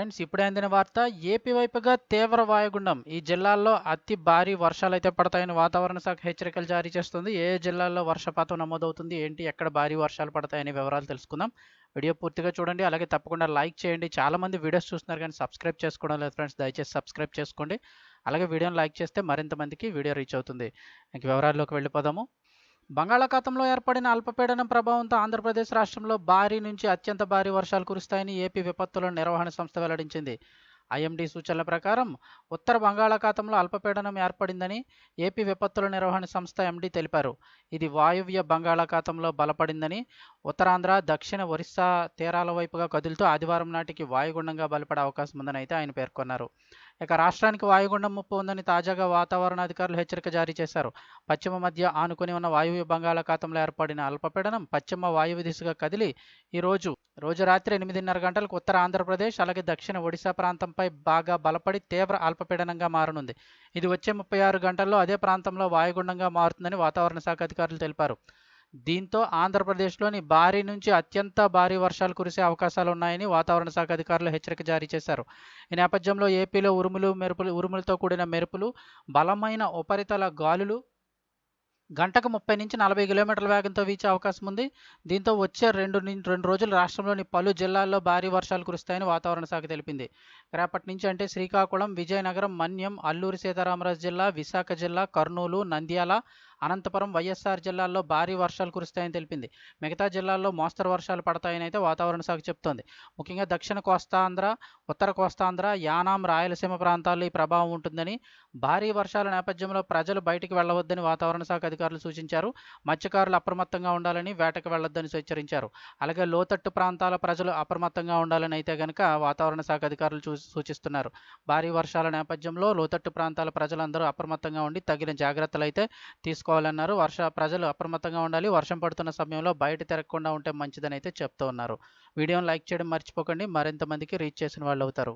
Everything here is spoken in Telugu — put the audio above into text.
ఫ్రెండ్స్ ఇప్పుడే అందిన వార్త ఏపీ వైపుగా తీవ్ర వాయుగుండం. ఈ జిల్లాల్లో అతి భారీ వర్షాలు అయితే పడతాయని వాతావరణ శాఖ హెచ్చరికలు జారీ చేస్తుంది. ఏ జిల్లాల్లో వర్షపాతం నమోదవుతుంది ఏంటి ఎక్కడ భారీ వర్షాలు పడతాయనే వివరాలు తెలుసుకుందాం. వీడియో పూర్తిగా చూడండి అలాగే తప్పకుండా లైక్ చేయండి. చాలా మంది వీడియోస్ చూస్తున్నారు కానీ సబ్స్క్రైబ్ చేసుకోవడం లేదు ఫ్రెండ్స్ దయచేసి సబ్స్క్రైబ్ చేసుకోండి. అలాగే వీడియోని లైక్ చేస్తే మరింత మందికి వీడియో రీచ్ అవుతుంది. ఇంక వివరాల్లోకి వెళ్ళిపోదాము. బంగాళాఖాతంలో ఏర్పడిన అల్పపీడనం ప్రభావంతో ఆంధ్రప్రదేశ్ రాష్ట్రంలో భారీ నుంచి అత్యంత భారీ వర్షాలు కురుస్తాయని ఏపీ విపత్తుల నిర్వహణ సంస్థ వెల్లడించింది. ఐఎండీ సూచనల ప్రకారం ఉత్తర బంగాళాఖాతంలో అల్పపీడనం ఏర్పడిందని ఏపీ విపత్తుల నిర్వహణ సంస్థ ఎండీ తెలిపారు. ఇది వాయువ్య బంగాళాఖాతంలో బలపడిందని ఉత్తరాంధ్ర దక్షిణ ఒరిస్సా తీరాల వైపుగా కదులుతూ ఆదివారం నాటికి వాయుగుండంగా బలపడే అవకాశం ఉందని అయితే ఆయన పేర్కొన్నారు. ఇక రాష్ట్రానికి వాయుగుండం ముప్పు ఉందని తాజాగా వాతావరణ అధికారులు హెచ్చరిక జారీ చేశారు. పశ్చిమ మధ్య ఆనుకుని ఉన్న వాయువ్య బంగాళాఖాతంలో ఏర్పడిన అల్పపీడనం పశ్చిమ వాయువ్య దిశగా కదిలి ఈ రోజు రోజు రాత్రి ఎనిమిదిన్నర గంటలకు ఉత్తర ఆంధ్రప్రదేశ్ అలాగే దక్షిణ ఒడిశా ప్రాంతంపై బాగా బలపడి తీవ్ర అల్పపీడనంగా మారనుంది. ఇది వచ్చే ముప్పై ఆరు గంటల్లో అదే ప్రాంతంలో వాయుగుండంగా మారుతుందని వాతావరణ శాఖ అధికారులు తెలిపారు. దీంతో ఆంధ్రప్రదేశ్లోని భారీ నుంచి అత్యంత భారీ వర్షాలు కురిసే అవకాశాలు ఉన్నాయని వాతావరణ శాఖ అధికారులు హెచ్చరిక జారీ చేశారు. ఈ నేపథ్యంలో ఏపీలో ఉరుములు మెరుపులు ఉరుములతో కూడిన మెరుపులు బలమైన ఉపరితల గాలులు గంటకు ముప్పై నుంచి నలభై కిలోమీటర్ల వేగంతో వీచే అవకాశం ఉంది. దీంతో వచ్చే రెండు రెండు రోజులు రాష్ట్రంలోని పలు జిల్లాల్లో భారీ వర్షాలు కురుస్తాయని వాతావరణ శాఖ తెలిపింది. రేపటి నుంచి అంటే శ్రీకాకుళం విజయనగరం మన్యం అల్లూరి సీతారామరాజు జిల్లా విశాఖ జిల్లా కర్నూలు నంద్యాల అనంతపురం వైఎస్ఆర్ జిల్లాల్లో భారీ వర్షాలు కురుస్తాయని తెలిపింది. మిగతా జిల్లాల్లో మోస్తరు వర్షాలు పడతాయని అయితే వాతావరణ శాఖ చెప్తోంది. ముఖ్యంగా దక్షిణ కోస్తాంధ్ర ఉత్తర కోస్తాంధ్ర యానాం రాయలసీమ ప్రాంతాల్లో ఈ ప్రభావం ఉంటుందని భారీ వర్షాల నేపథ్యంలో ప్రజలు బయటికి వెళ్ళవద్దని వాతావరణ శాఖ అధికారులు సూచించారు. మత్స్యకారులు అప్రమత్తంగా ఉండాలని వేటకు వెళ్ళొద్దని హెచ్చరించారు. అలాగే లోతట్టు ప్రాంతాల ప్రజలు అప్రమత్తంగా ఉండాలని అయితే గనక వాతావరణ శాఖ అధికారులు చూ సూచిస్తున్నారు. భారీ వర్షాల నేపథ్యంలో లోతట్టు ప్రాంతాల ప్రజలందరూ అప్రమత్తంగా ఉండి తగిన జాగ్రత్తలు అయితే తీసుకోవాలన్నారు. వర్ష ప్రజలు అప్రమత్తంగా ఉండాలి. వర్షం పడుతున్న సమయంలో బయట తిరగకుండా ఉంటే మంచిదని అయితే చెప్తూ ఉన్నారు. వీడియోని లైక్ చేయడం మర్చిపోకండి. మరింత మందికి రీచ్ చేసిన వాళ్ళు అవుతారు.